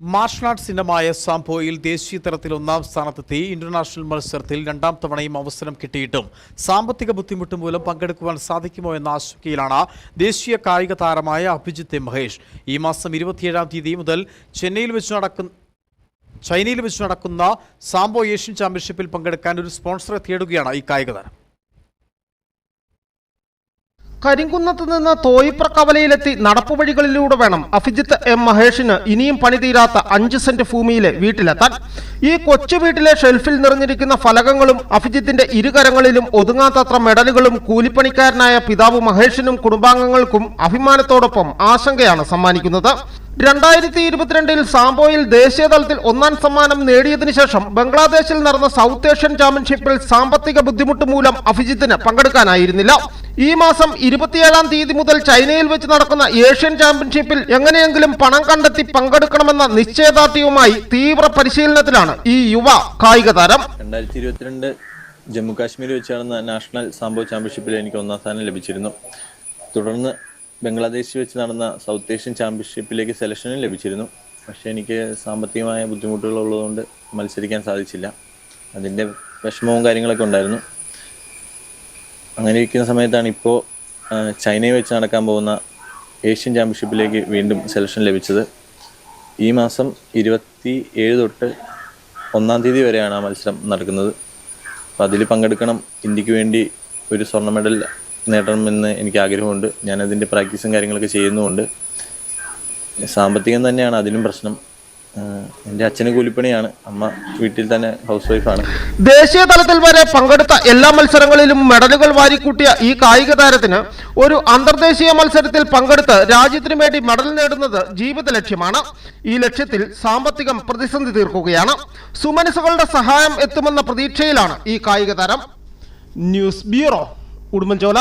Martial arts ഇനമായ സാംബോയിൽ ദേശീയ തലത്തിൽ ഒന്നാം സ്ഥാനത്തെത്തി. ഇന്റർനാഷണൽ മത്സരത്തിൽ രണ്ടാം തവണയും അവസരം കിട്ടിയിട്ടും സാമ്പത്തിക ബുദ്ധിമുട്ട് മൂലം പങ്കെടുക്കുവാൻ സാധിക്കുമോ എന്ന ആശങ്കയിലാണ് ദേശീയ കായിക താരമായ അഭിജിത്ത് മഹേഷ്. ഈ മാസം ഇരുപത്തിയേഴാം തീയതി മുതൽ ചെന്നൈയിൽ വെച്ച് നടക്കുന്ന ചൈനയിൽ വെച്ച് നടക്കുന്ന സാംബോ ഏഷ്യൻ ചാമ്പ്യൻഷിപ്പിൽ പങ്കെടുക്കാൻ ഒരു സ്പോൺസറെ തേടുകയാണ് ഈ കായിക താരം. കരിങ്കുന്നത്ത് നിന്ന് തോയിപ്ര കവലയിലെത്തി നടപ്പുവഴികളിലൂടെ വേണം. അഭിജിത്ത് എം മഹേഷിന് ഇനിയും പണിതീരാത്ത അഞ്ച് സെന്റ് ഭൂമിയിലെ വീട്ടിലെത്താൻ. ഈ കൊച്ചു വീട്ടിലെ ഷെൽഫിൽ നിറഞ്ഞിരിക്കുന്ന ഫലകങ്ങളും അഭിജിത്തിന്റെ ഇരുകരങ്ങളിലും ഒതുങ്ങാത്തത്ര മെഡലുകളും കൂലിപ്പണിക്കാരനായ പിതാവ് മഹേഷിനും കുടുംബാംഗങ്ങൾക്കും അഭിമാനത്തോടൊപ്പം ആശങ്കയാണ് സമ്മാനിക്കുന്നത്. രണ്ടായിരത്തി ഇരുപത്തിരണ്ടിൽ സാംബോയിൽ ദേശീയ തലത്തിൽ ഒന്നാം സമ്മാനം നേടിയതിനു ശേഷം ബംഗ്ലാദേശിൽ നടന്ന സൗത്ത് ഏഷ്യൻ ചാമ്പ്യൻഷിപ്പിൽ സാമ്പത്തിക ബുദ്ധിമുട്ട് മൂലം അഭിജിത്തിന് പങ്കെടുക്കാനായിരുന്നില്ല. ഈ മാസം ഇരുപത്തിയേഴാം തീയതി മുതൽ ചൈനയിൽ വെച്ച് നടക്കുന്ന ഏഷ്യൻ ചാമ്പ്യൻഷിപ്പിൽ എങ്ങനെയെങ്കിലും പണം കണ്ടെത്തി പങ്കെടുക്കണമെന്ന നിശ്ചയദാർഢ്യവുമായി തീവ്ര പരിശീലനത്തിലാണ് ഈ യുവ കായിക താരം. ജമ്മു കാശ്മീർ വെച്ചാണ് നാഷണൽ സാംബോ ചാമ്പ്യൻഷിപ്പിൽ എനിക്ക് ഒന്നാം സ്ഥാനം ലഭിച്ചിരുന്നു. തുടർന്ന് ബംഗ്ലാദേശിൽ വെച്ച് നടന്ന സൗത്ത് ഏഷ്യൻ ചാമ്പ്യൻഷിപ്പിലേക്ക് സെലക്ഷനും ലഭിച്ചിരുന്നു. പക്ഷേ എനിക്ക് സാമ്പത്തികമായ ബുദ്ധിമുട്ടുകൾ ഉള്ളതുകൊണ്ട് മത്സരിക്കാൻ സാധിച്ചില്ല. അതിന്റെ വിഷമവും കാര്യങ്ങളൊക്കെ ഉണ്ടായിരുന്നു. അങ്ങനെ ഇരിക്കുന്ന സമയത്താണ് ഇപ്പോൾ ചൈനയിൽ വെച്ച് നടക്കാൻ പോകുന്ന ഏഷ്യൻ ചാമ്പ്യൻഷിപ്പിലേക്ക് വീണ്ടും സെലക്ഷൻ ലഭിച്ചത്. ഈ മാസം ഇരുപത്തി ഏഴ് തൊട്ട് ഒന്നാം തീയതി വരെയാണ് ആ മത്സരം നടക്കുന്നത്. അപ്പോൾ അതിൽ പങ്കെടുക്കണം. ഇന്ത്യയ്ക്ക് വേണ്ടി ഒരു സ്വർണ മെഡൽ നേടണമെന്ന് എനിക്ക് ആഗ്രഹമുണ്ട്. ഞാനതിന്റെ പ്രാക്ടീസും കാര്യങ്ങളൊക്കെ ചെയ്യുന്നുമുണ്ട്. സാമ്പത്തികം തന്നെയാണ് അതിനും പ്രശ്നം. എന്റെ അച്ഛന് കൂലിപ്പണിയാണ്. അമ്മ വീട്ടിൽ തന്നെ ഹൗസ് വൈഫാണ് ദേശീയ തലത്തിൽ വരെ പങ്കെടുത്ത എല്ലാ മത്സരങ്ങളിലും മെഡലുകൾ വാരിക്കൂട്ടിയ ഈ കായിക താരത്തിന് ഒരു അന്തർദേശീയ മത്സരത്തിൽ പങ്കെടുത്ത് രാജ്യത്തിനു വേണ്ടി മെഡൽ നേടുന്നത് ജീവിത ലക്ഷ്യമാണ്. ഈ ലക്ഷ്യത്തിൽ സാമ്പത്തികം പ്രതിസന്ധി തീർക്കുകയാണ്. സുമനസുകളുടെ സഹായം എത്തുമെന്ന പ്രതീക്ഷയിലാണ് ഈ കായിക താരം. News bureau. ഉടുമ്പൻചോല